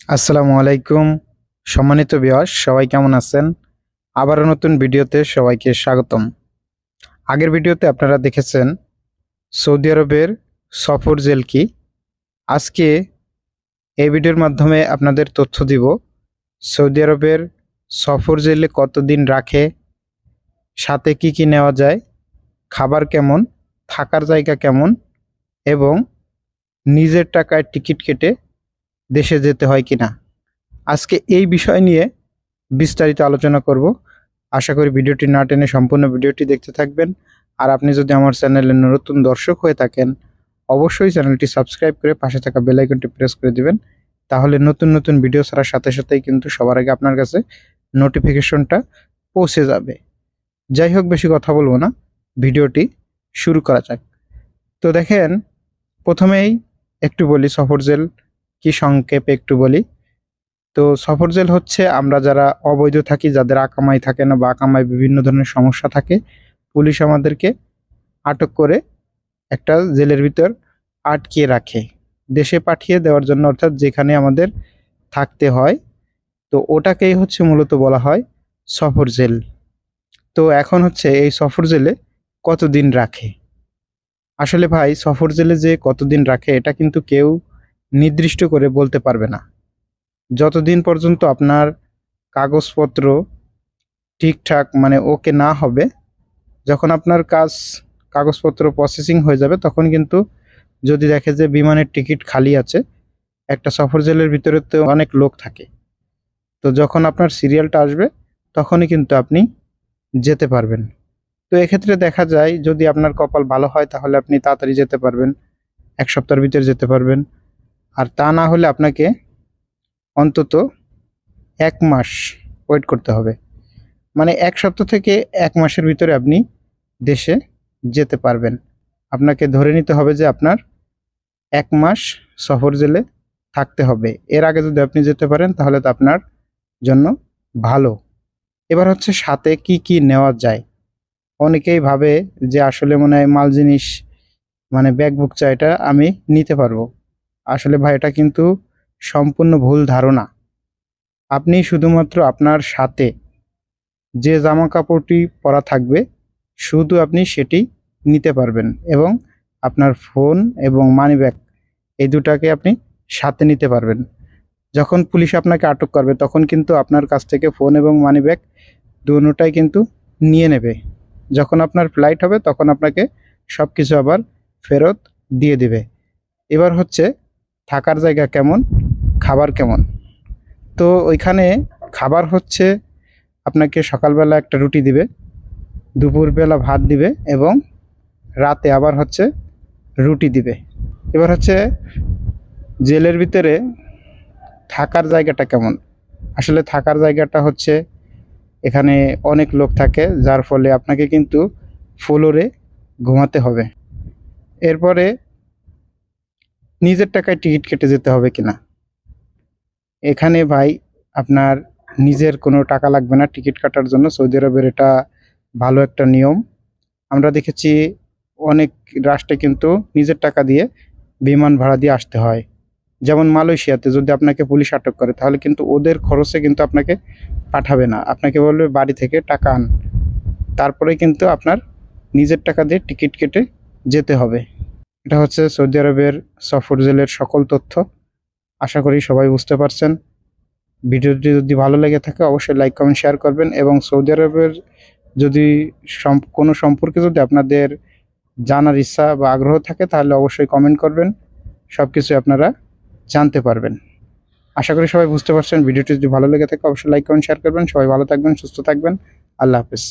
আসসালামু আলাইকুম। সম্মানিত বিয়স সবাই কেমন আছেন? আবারও নতুন ভিডিওতে সবাইকে স্বাগতম। আগের ভিডিওতে আপনারা দেখেছেন, সৌদি আরবের সফর জেল কি? আজকে এই ভিডিওর মাধ্যমে আপনাদের তথ্য দিব, সৌদি আরবের সফর জেলে কতদিন রাখে, সাথে কি কি নেওয়া যায়, খাবার কেমন, থাকার জায়গা কেমন, এবং নিজের টাকায় টিকিট কেটে দেশে যেতে হয় কিনা আজকে এই বিষয় নিয়ে বিস্তারিত আলোচনা করব। আশা করি ভিডিওটি না টেনে সম্পূর্ণ ভিডিওটি দেখতে থাকবেন। আর আপনি যদি আমার চ্যানেলে নতুন দর্শক হয়ে থাকেন, অবশ্যই চ্যানেলটি সাবস্ক্রাইব করে পাশে থাকা বেল আইকনটি প্রেস করে দিবেন। তাহলে নতুন নতুন ভিডিও ছাড়ার সাথে সাথেই কিন্তু সবার আগে আপনার কাছে নোটিফিকেশনটা পৌঁছে যাবে। যাই হোক, বেশি কথা বলব না। ভিডিওটি শুরু করা যাক। তো দেখেন, প্রথমেই একটু বলি সফর জেল কি সংক্ষেপে একটু বলি? তো সফর জেল হচ্ছে আমরা যারা অবৈধ থাকি, যাদের আকামাই থাকে না বা আকামায় বিভিন্ন ধরনের সমস্যা থাকে, পুলিশ আমাদেরকে আটক করে একটা জেলের ভিতর আটকিয়ে রাখে। দেশে পাঠিয়ে দেওয়ার জন্য, অর্থাৎ যেখানে আমাদের থাকতে হয়। তো ওটাকেই হচ্ছে মূলত বলা হয় সফর জেল। তো এখন হচ্ছে এই সফর জেলে কতদিন রাখে? আসলে ভাই, সফর জেলে যে কতদিন রাখে, এটা কিন্তু কেউ নির্দিষ্ট করে বলতে পারবে না। যতদিন পর্যন্ত আপনার কাগজপত্র ঠিকঠাক মানে ওকে না হবে, যখন আপনার কাজ, কাগজপত্র প্রসেসিং হয়ে যাবে, তখন কিন্তু যদি দেখে যে বিমানের টিকিট খালি আছে, একটা সফর জেলের ভিতরে তো অনেক লোক থাকে। তো যখন আপনার সিরিয়ালটা আসবে, তখনই কিন্তু আপনি যেতে পারবেন। তো এক্ষেত্রে দেখা যায়, যদি আপনার কপাল ভালো হয়, তাহলে আপনি তাড়াতাড়ি যেতে পারবেন, এক সপ্তাহের ভিতরে যেতে পারবেন। আর তা না হলে আপনাকে অন্তত এক মাস ওয়েট করতে হবে। মানে এক সপ্তাহ থেকে এক মাসের ভিতরে আপনি দেশে যেতে পারবেন। আপনাকে ধরে নিতে হবে যে আপনার এক মাস সফর জেলে থাকতে হবে। এর আগে যদি আপনি যেতে পারেন, তাহলে তো আপনার জন্য ভালো। এবার হচ্ছে সাথে কি কি নেওয়া যায়? অনেকেই ভাবে যে আসলে মনে হয় মাল জিনিস মানে ব্যাগ বুক চা এটা আমি নিতে পারব। আসলে ভাই, এটা কিন্তু সম্পূর্ণ ভুল ধারণা। আপনি শুধুমাত্র আপনার সাথে যে জামা কাপড়টি পরা থাকবে, শুধু আপনি সেটি নিতে পারবেন এবং আপনার ফোন এবং মানি ব্যাগ এই দুটাকে আপনি সাথে নিতে পারবেন। যখন পুলিশ আপনাকে আটক করবে, তখন কিন্তু আপনার কাছ থেকে ফোন এবং মানি ব্যাগ দুটাই কিন্তু নিয়ে নেবে। যখন আপনার ফ্লাইট হবে, তখন আপনাকে সব কিছু আবার ফেরত দিয়ে দেবে। এবার হচ্ছে থাকার জায়গা কেমন? খাবার কেমন? তো ওইখানে খাবার হচ্ছে আপনাকে সকালবেলা একটা রুটি দিবে, দুপুরবেলা ভাত দিবে এবং রাতে আবার হচ্ছে রুটি দিবে। এবার হচ্ছে জেলের ভিতরে থাকার জায়গাটা কেমন? আসলে থাকার জায়গাটা হচ্ছে এখানে অনেক লোক থাকে, যার ফলে আপনাকে কিন্তু ফ্লোরে ঘুমাতে হবে। এরপরে নিজের টাকায় টিকিট কেটে যেতে হবে কিনা? এখানে ভাই, আপনার নিজের কোনো টাকা লাগবে না টিকিট কাটার জন্য। সৌদি আরবের এটা ভালো একটা নিয়ম। আমরা দেখেছি অনেক রাষ্ট্রে কিন্তু নিজের টাকা দিয়ে বিমান ভাড়া দিয়ে আসতে হয়। যেমন মালয়েশিয়াতে যদি আপনাকে পুলিশ আটক করে, তাহলে কিন্তু ওদের খরচে কিন্তু আপনাকে পাঠাবে না। আপনাকে বলবে বাড়ি থেকে টাকা আন। তারপরে কিন্তু আপনার নিজের টাকা দিয়ে টিকিট কেটে যেতে হবে। এটা হচ্ছে সৌদি আরবের সফর জেলের সকল তথ্য। আশা করি সবাই বুঝতে পারছেন। ভিডিওটি যদি ভালো লেগে থাকে, অবশ্যই লাইক, কমেন্ট, শেয়ার করবেন এবং সৌদি আরবের যদি কোনো সম্পর্কে যদি আপনাদের জানার ইচ্ছা বা আগ্রহ থাকে, তাহলে অবশ্যই কমেন্ট করবেন। সব কিছু আপনারা জানতে পারবেন। আশা করি সবাই বুঝতে পারছেন। ভিডিওটি যদি ভালো লেগে থাকে, অবশ্যই লাইক, কমেন্ট, শেয়ার করবেন। সবাই ভালো থাকবেন, সুস্থ থাকবেন। আল্লাহ হাফিজ।